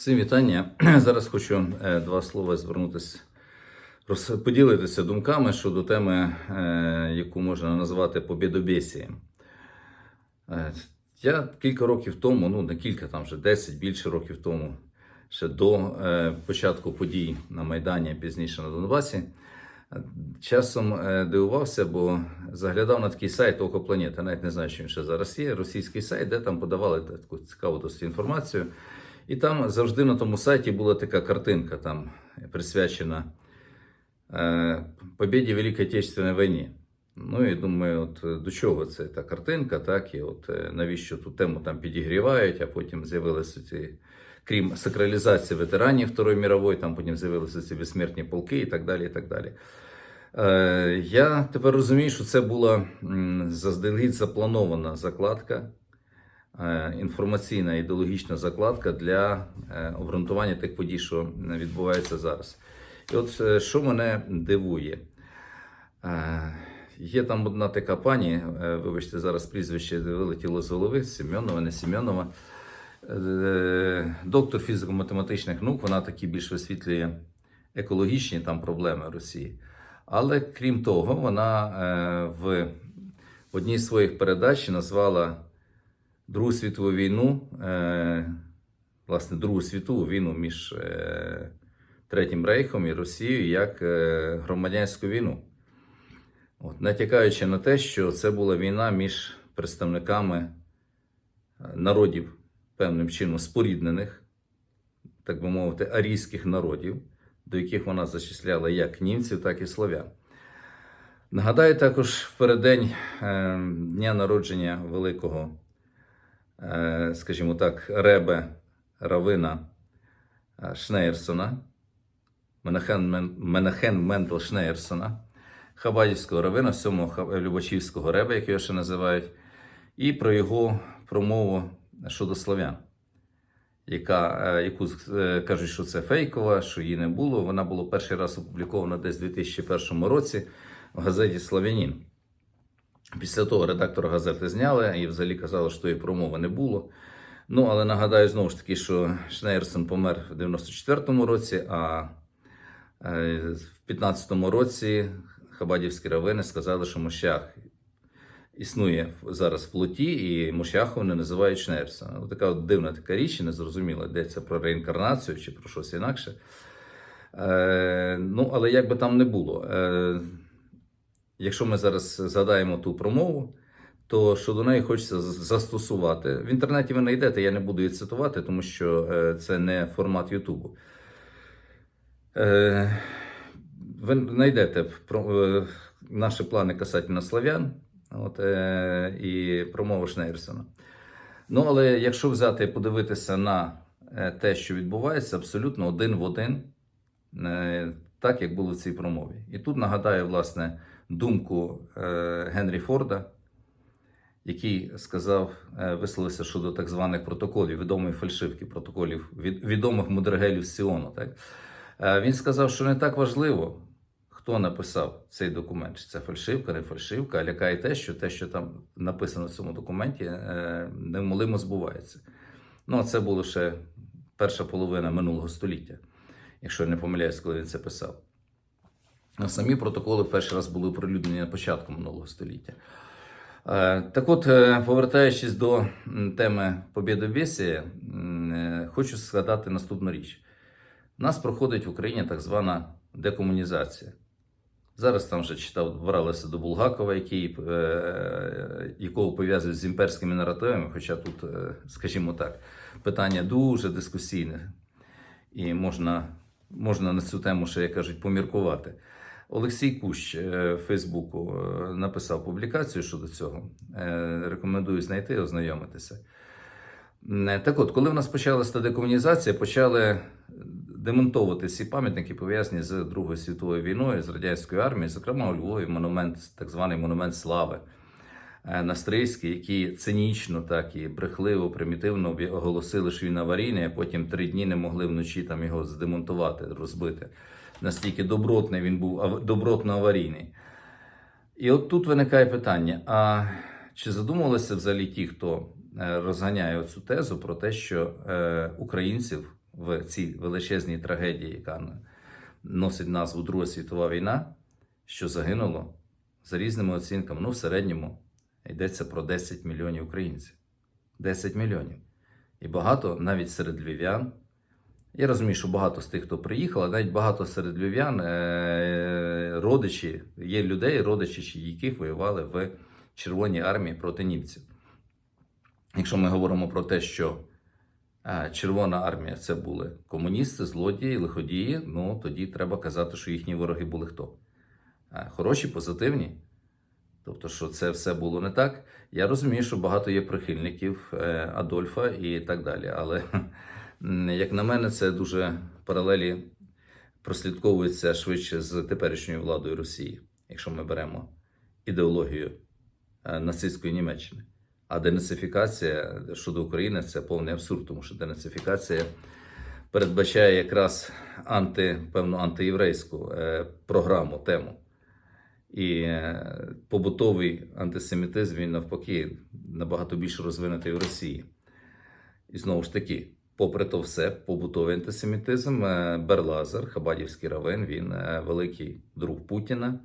Всім вітання. Зараз хочу е, два слова звернутися, поділитися думками щодо теми, е, яку можна назвати побєдобєсієм. Е, Я кілька років тому, ну не кілька, там вже 10 більше років тому, ще до початку подій на Майдані, пізніше на Донбасі, часом дивувався, бо заглядав на такий сайт Око Планети. Навіть не знаю, що він ще зараз є. Російський сайт, де там подавали таку цікаву досить інформацію. І там завжди на тому сайті була така картинка, там присвячена е, побіді в Великій Отечественній війні. Ну і думаю, от до чого це та картинка, так, і от е, навіщо ту тему там підігрівають, а потім з'явилися ці, крім сакралізації ветеранів Второї мірової, там потім з'явилися ці безсмертні полки і так далі. і так далі. Е, я тепер розумію, що це була заздалегідь запланована закладка інформаційна ідеологічна закладка для е, обґрунтування тих подій, що відбуваються зараз. І от е, що мене дивує, Е, є там одна така пані, е, вибачте, зараз прізвище вилетіло з голови, Семенова, не Семенова, е, доктор фізико-математичних наук, вона такі більш висвітлює екологічні там проблеми Росії. Але крім того, вона е, в одній з своїх передач назвала Другу світову війну, е, власне, Другу світову війну між е, Третім Рейхом і Росією як е, громадянську війну. От, натякаючи на те, що це була війна між представниками народів, певним чином споріднених, так би мовити, арійських народів, до яких вона зачисляла як німців, так і слов'ян. Нагадаю також в переддень дня народження великого скажімо так, Ребе Равина е, Шнейрсона, Менахен, Мен- Менахен Мендел Шнейрсона, Хабадівського равина, сьомого Ха- Любачівського Ребе, як його ще називають, і про його промову щодо славян, яка, е, яку е, кажуть, що це фейкова, що її не було. Вона була перший раз опублікована десь у 2001 році в газеті Славянін. Після того редактора газети зняли і взагалі казали, що її промови не було. Ну, але нагадаю знову ж таки, що Шнейрсон помер в 94-му році, а е, в 15-му році Хабадівські равини сказали, що Мощах існує зараз в плоті, і Мощаху вони називають Шнейрсона. Ось така от дивна така річ, незрозуміла, йдеться про реінкарнацію чи про щось інакше. Е, ну, але як би там не було. Якщо ми зараз згадаємо ту промову, то щодо неї хочеться застосувати. В інтернеті ви знайдете, я не буду її цитувати, тому що е, це не формат Ютубу. Е, Ви знайдете е, наші плани касательно славян от, і промову Шнейрсона. Ну, але якщо взяти і подивитися на те, що відбувається, абсолютно один в один, так як було в цій промові. І тут нагадаю, власне, думку е, Генрі Форда, який сказав, е, висловився щодо так званих протоколів, відомої фальшивки протоколів відомих мудрагелів Сіону. Так? Е, Він сказав, що не так важливо, хто написав цей документ, чи це фальшивка, не фальшивка, а лякає те, що те, що там написано в цьому документі, невмолимо збувається. Ну, а це було ще перша половина минулого століття, якщо я не помиляюсь, коли він це писав. Самі протоколи перший раз були оприлюднені на початку минулого століття. Е, Так от, е, повертаючись до теми побєдобєсія, е, хочу згадати наступну річ. У нас проходить в Україні так звана декомунізація. Зараз там вже читав, бралися до Булгакова, який, якого пов'язують з імперськими наративами, хоча тут, скажімо так, питання дуже дискусійне, і можна, можна на цю тему ще, як кажуть, поміркувати. Олексій Кущ е, Фейсбуку е, написав публікацію щодо цього. Е, Рекомендую знайти і ознайомитися. Так от, коли в нас почалася декомунізація, почали демонтовувати всі пам'ятники, пов'язані з Другою світовою війною, з радянською армією, зокрема у Львові монумент, так званий монумент слави е, на Стрийський, який цинічно, так і брехливо, примітивно оголосили, що він аварійний, а потім три дні не могли вночі там його здемонтувати, розбити. Настільки добротний він був, добротно аварійний. І от тут виникає питання: а чи задумувалися взагалі ті, хто е, розганяє цю тезу про те, що е, українців в цій величезній трагедії, яка носить назву Друга світова війна, що загинуло за різними оцінками, ну в середньому йдеться про 10 мільйонів українців. 10 мільйонів. І багато навіть серед львів'ян. Я розумію, що багато з тих, хто приїхав, а навіть багато серед львів'ян, е, родичі, є людей, родичі, яких воювали в Червоній армії проти німців. Якщо ми говоримо про те, що е, Червона армія це були комуністи, злодії, лиходії, ну тоді треба казати, що їхні вороги були хто? Е, Хороші, позитивні. Тобто, що це все було не так. Я розумію, що багато є прихильників е, Адольфа і так далі. Але, як на мене, це дуже паралелі прослідковуються швидше з теперішньою владою Росії, якщо ми беремо ідеологію е, нацистської Німеччини. А денацифікація щодо України це повний абсурд, тому що денацифікація передбачає якраз анти, певну антиєврейську е, програму, тему. І е, побутовий антисемітизм він навпаки набагато більш розвинутий в Росії. І знову ж таки, попри то все, побутовий антисемітизм, е, Берлазер, Хабадівський равин, він е, великий друг Путіна.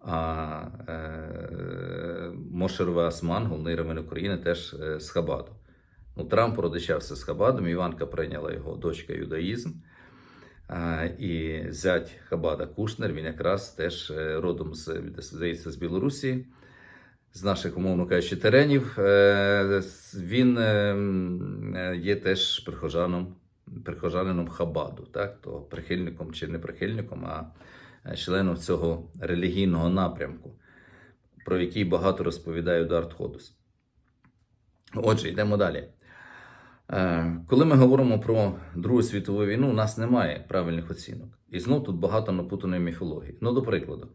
А е, Мошер Асман, головний равин України, теж з Хабаду. Ну, Трамп родичався з Хабадом, Іванка прийняла його дочка юдаїзм. І зять Хабада Кушнер, він якраз теж е, родом з, здається, з Білорусі, з наших, умовно кажучи, теренів. Е, Він е, є теж прихожаном, прихожанином Хабаду, так? то прихильником чи не прихильником, а членом цього релігійного напрямку, про який багато розповідає Едуард Ходус. Отже, йдемо далі. Е, Коли ми говоримо про Другу світову війну, у нас немає правильних оцінок. І знов тут багато напутаної міфології. Ну, до прикладу,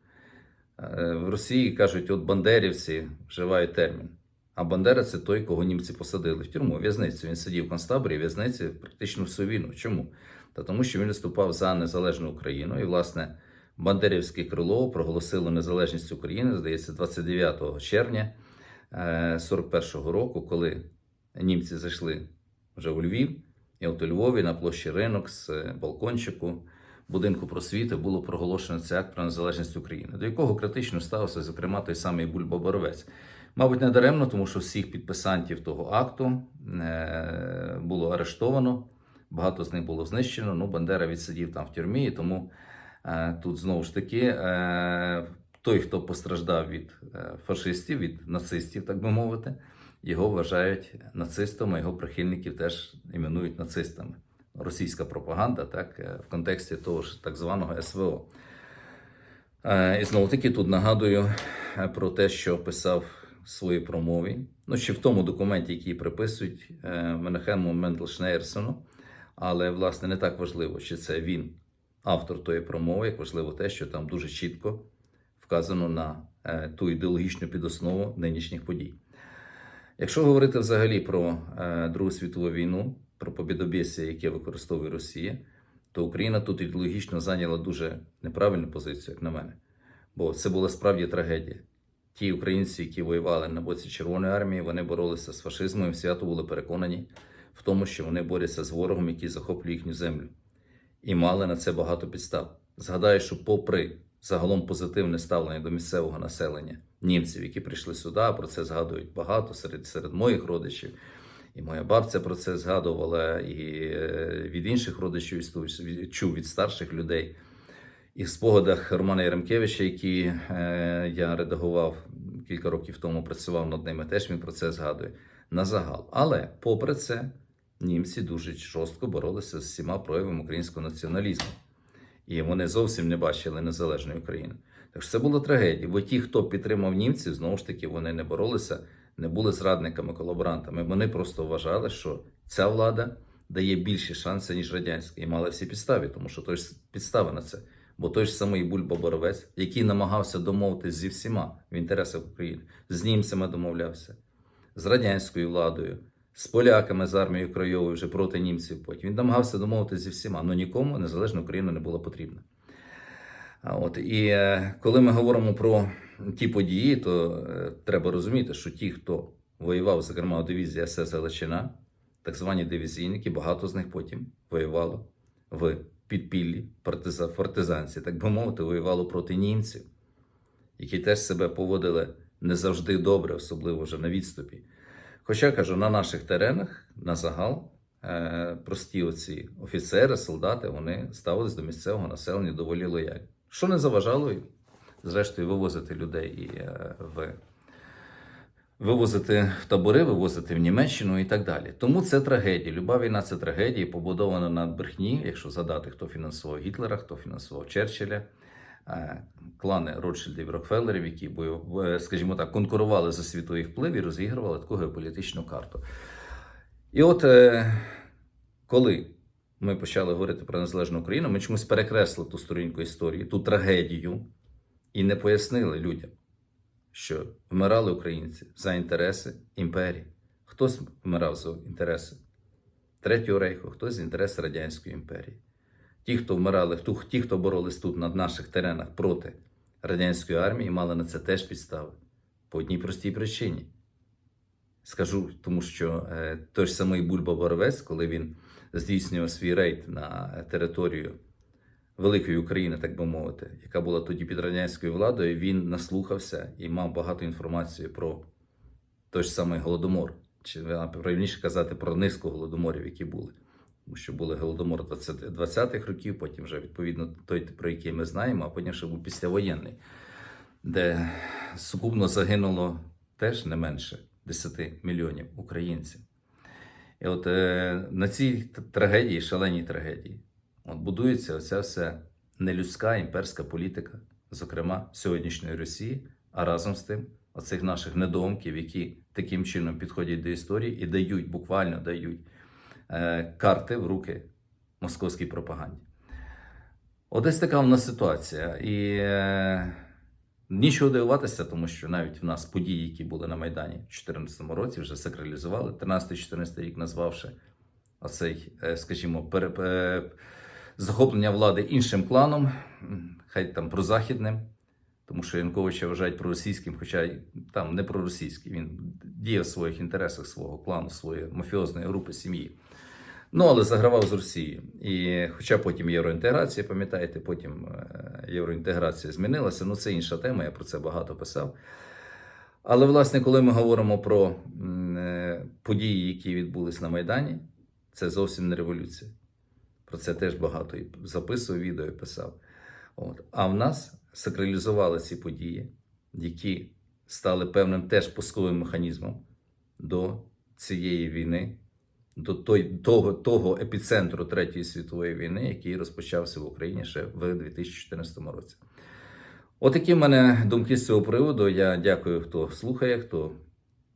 е, в Росії кажуть, от бандерівці вживають термін. А Бандера це той, кого німці посадили в тюрму, в'язницю. Він сидів в концтаборі, в'язниці практично всю війну. Чому? Та тому, що він виступав за незалежну Україну. І, власне, Бандерівське крило проголосило незалежність України, здається, 29 червня 41-го року, коли німці зайшли вже у Львів, і от у Львові на площі Ринок з е, балкончику будинку просвіти було проголошено цей акт про незалежність України, до якого критично ставився, зокрема, той самий Бульба Боровець. Мабуть, не даремно, тому що всіх підписантів того акту е, було арештовано, багато з них було знищено. Ну, Бандера відсидів там в тюрмі, і тому е, тут знову ж таки той, хто постраждав від фашистів, від нацистів, так би мовити, його вважають нацистом, а його прихильників теж іменують нацистами. Російська пропаганда, так, е, в контексті того ж так званого СВО. Е, І знову таки тут нагадую е, про те, що писав в своїй промові, ну ще в тому документі, який приписують Менахему Менделшнейрсону, але власне не так важливо, чи це він автор тої промови, як важливо те, що там дуже чітко вказано на ту ідеологічну підоснову нинішніх подій. Якщо говорити взагалі про е, Другу світову війну, про побідобєсія, яке використовує Росія, то Україна тут ідеологічно зайняла дуже неправильну позицію, як на мене. Бо це була справді трагедія. Ті українці, які воювали на боці Червоної армії, вони боролися з фашизмом і свято були переконані в тому, що вони борються з ворогом, який захоплює їхню землю. І мали на це багато підстав. Згадаю, що попри загалом позитивне ставлення до місцевого населення німців, які прийшли сюди, про це згадують багато серед, серед моїх родичів. І моя бабця про це згадувала, і е, від інших родичів чув від старших людей. І в спогадах Романа Яремкевича, які е, я редагував кілька років тому, працював над ними, теж він про це згадує на загал. Але попри це, німці дуже жорстко боролися з всіма проявами українського націоналізму. І вони зовсім не бачили незалежної України. Так що це була трагедія, бо ті, хто підтримав німців, знову ж таки, вони не боролися, не були зрадниками, колаборантами. Вони просто вважали, що ця влада дає більші шанси, ніж радянська, і мали всі підстави, тому що той ж підстави на це. Бо той ж самий Бульба Боровець, який намагався домовитись зі всіма в інтересах України, з німцями домовлявся, з радянською владою, з поляками з армією Крайовою вже проти німців. Потім він намагався домовитися зі всіма, але нікому незалежна Україна не була потрібна. От і е, коли ми говоримо про ті події, то е, треба розуміти, що ті, хто воював, зокрема у дивізії СС Галичина, так звані дивізійники, багато з них потім воювало в підпіллі партизанці, так би мовити, воювало проти німців, які теж себе поводили не завжди добре, особливо вже на відступі. Хоча кажу, на наших теренах на загал е, прості оці офіцери, солдати, вони ставились до місцевого населення доволі лояльно. Що не заважало, зрештою, вивозити людей і е, в вивозити в табори, вивозити в Німеччину і так далі. Тому це трагедія. Люба війна це трагедія, побудована на брехні, якщо згадати, хто фінансував Гітлера, хто фінансував Черчилля. Е, Клани Ротшильдів Рокфеллерів, які е, скажімо так, конкурували за світовий вплив і розігрували таку геополітичну карту. І от е, коли ми почали говорити про незалежну Україну, ми чомусь перекреслили ту сторінку історії, ту трагедію, і не пояснили людям, що вмирали українці за інтереси імперії. Хтось вмирав за інтереси Третього рейху, хтось за інтереси Радянської імперії. Ті, хто вмирали, ті, хто боролись тут на наших теренах проти радянської армії, мали на це теж підстави. По одній простій причині. Скажу, тому що е, той ж самий Бульба Боровець, коли він здійснював свій рейд на територію великої України, так би мовити, яка була тоді під радянською владою, він наслухався і мав багато інформації про той ж самий голодомор, чи правильніше казати про низку голодоморів, які були. Тому що були голодомор 20 20-х років, потім вже відповідно той, про який ми знаємо, а потім ще був післявоєнний, де сукупно загинуло теж не менше 10 мільйонів українців. І от е, на цій трагедії, шаленій трагедії, от будується оця вся нелюдська імперська політика, зокрема сьогоднішньої Росії, а разом з тим оцих наших недоумків, які таким чином підходять до історії і дають, буквально дають карти в руки московській пропаганді. От десь така в нас ситуація. І е, нічого дивуватися, тому що навіть в нас події, які були на Майдані в 2014 році, вже сакралізували. 13-14 рік назвавши оцей, е, скажімо, пере, е, захоплення влади іншим кланом, хай там прозахідним, тому що Янковича вважають проросійським, хоча там не проросійський. Він діє в своїх інтересах свого клану, своєї мафіозної групи сім'ї. Ну, але загравав з Росією. І хоча потім євроінтеграція, пам'ятаєте, потім е, євроінтеграція змінилася, ну це інша тема, я про це багато писав. Але, власне, коли ми говоримо про е, події, які відбулись на Майдані, це зовсім не революція. Про це теж багато і записував відео і писав. От. А в нас сакралізували ці події, які стали певним теж пусковим механізмом до цієї війни, до той, того, того епіцентру Третьої світової війни, який розпочався в Україні ще в 2014 році. Отакі в мене думки з цього приводу. Я дякую, хто слухає, хто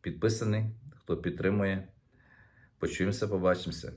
підписаний, хто підтримує. Почуємося, побачимося.